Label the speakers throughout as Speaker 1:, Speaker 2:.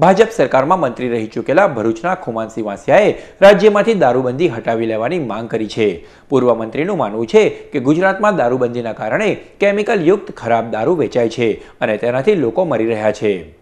Speaker 1: ભાજપ સરકારમાં મંત્રી રહી ચૂકેલા ભરૂચના ખુમાનસિંહ વાંસિયાએ રાજ્યમાંથી દારૂબંધી હટાવી લેવાની માંગ કરી છે. પૂર્વ મંત્રીનું માનવું છે કે ગુજરાતમાં દારૂબંધીના કારણે કેમિકલ યુક્ત ખરાબ દારૂ વેચાય છે અને તેનાથી લોકો મરી રહ્યા છે.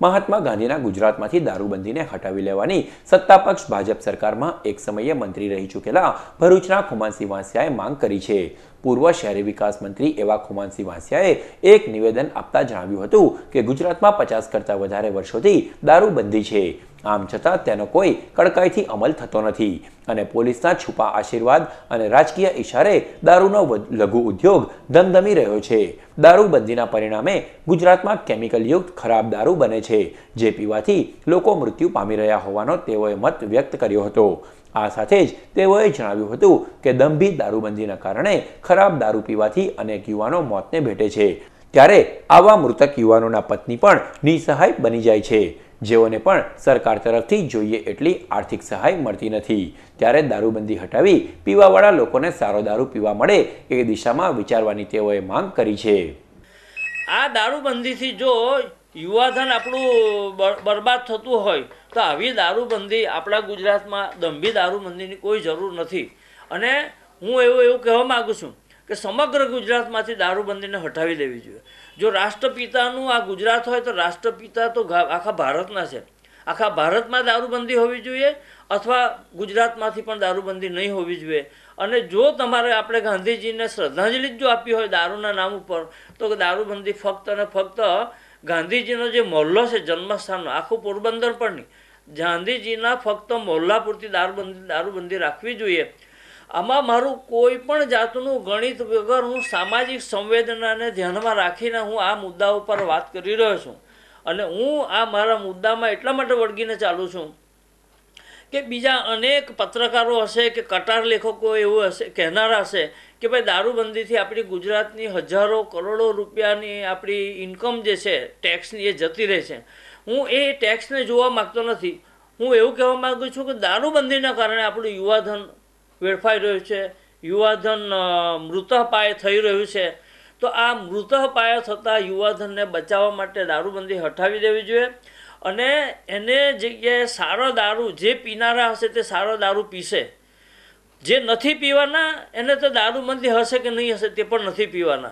Speaker 1: મહાત્મા ગાંધીના ગુજરાતમાંથી દારૂબંધીને હટાવી લેવાની સત્તાપક્ષ ભાજપ સરકારમાં એક સમયે મંત્રી રહી ચૂકેલા ભરૂચના ખુમાનસિંહ વાંસિયાએ માંગ કરી છે. પૂર્વ શહેરી વિકાસ મંત્રી એવા ખુમાનસિંહ વાંસિયાએ એક નિવેદન આપતા જણાવ્યું હતું કે ગુજરાતમાં પચાસ કરતાં વધારે વર્ષોથી દારૂબંધી છે. આમ છતાં તેનો કોઈ કડકાઈથી અમલ થતો નથી. અને પોલીસના છુપા આશીર્વાદ અને રાજકીય ઇશારે દારૂનો લઘુ ઉદ્યોગ ધમધમી રહ્યો છે. દારૂબંધીના પરિણામે ગુજરાતમાં કેમિકલયુક્ત ખરાબ દારૂ બને છે. જે પીવાથી લોકો મૃત્યુ પામી રહ્યા હોવાનો તેઓએ મત વ્યક્ત કર્યો હતો. આ સાથે જ તેઓએ જણાવ્યું હતું કે દંભી દારૂબંધીના કારણે ખરાબ દારૂ પીવાથી અનેક યુવાનો મોતને ભેટે છે. ત્યારે આવા મૃતક યુવાનોના પત્ની પણ નિસહાય બની જાય છે. જેઓને પણ સરકાર તરફથી જોઈએ એટલી આર્થિક સહાય મળતી નથી. ત્યારે દારૂબંધી હટાવી પીવાવાળા લોકોને સારો દારૂ પીવા મળે એ દિશામાં વિચારવાની તેઓએ માંગ કરી છે.
Speaker 2: આ દારૂબંધીથી જો યુવાધન આપણું બરબાદ થતું હોય, તો આવી દારૂબંધી આપણા ગુજરાતમાં દંભી દારૂબંધીની કોઈ જરૂર નથી. અને હું એવું એવું કહેવા માગું છું કે સમગ્ર ગુજરાતમાંથી દારૂબંધીને હટાવી દેવી જોઈએ. જો રાષ્ટ્રપિતાનું આ ગુજરાત હોય તો રાષ્ટ્રપિતા તો આખા ભારતના છે. આખા ભારતમાં દારૂબંધી હોવી જોઈએ અથવા ગુજરાતમાંથી પણ દારૂબંધી નહીં હોવી જોઈએ. અને જો તમારે આપણે ગાંધીજીને શ્રદ્ધાંજલિ જો આપી હોય દારૂના નામ ઉપર, તો દારૂબંધી ફક્ત અને ફક્ત ગાંધીજીનો જે મોહલ્લો છે, જન્મસ્થાનનો, આખું પોરબંદર પણ નહીં. ગાંધીજીના ફક્ત મોહલ્લા પૂરતી દારૂબંધી દારૂબંધી રાખવી જોઈએ. આમાં મારું કોઈ પણ જાતનું ગણિત વગર હું સામાજિક સંવેદનાને ધ્યાનમાં રાખીને હું આ મુદ્દા ઉપર વાત કરી રહ્યો છું. અને હું આ મારા મુદ્દામાં એટલા માટે વળગીને ચાલું છું કે બીજા અનેક પત્રકારો હશે કે કટાર લેખકો એવું હશે, કહેનારા હશે કે ભાઈ દારૂબંધીથી આપણી ગુજરાતની હજારો કરોડો રૂપિયાની આપણી ઇન્કમ જે છે ટેક્સની એ જતી રહે છે. હું એ ટેક્સને જોવા માગતો નથી. હું એવું કહેવા માગું છું કે દારૂબંધીના કારણે આપણું યુવાધન વેડફાઈ રહ્યું છે, યુવાધન મૃતપાય થઈ રહ્યું છે. તો આ મૃતપાય થતાં યુવાધનને બચાવવા માટે દારૂબંધી હટાવી દેવી જોઈએ અને એને જગ્યાએ સારો દારૂ, જે પીનારા હશે તે સારો દારૂ પીશે. જે નથી પીવાના, એને તો દારૂબંધી હશે કે નહીં હશે તે પણ નથી પીવાના.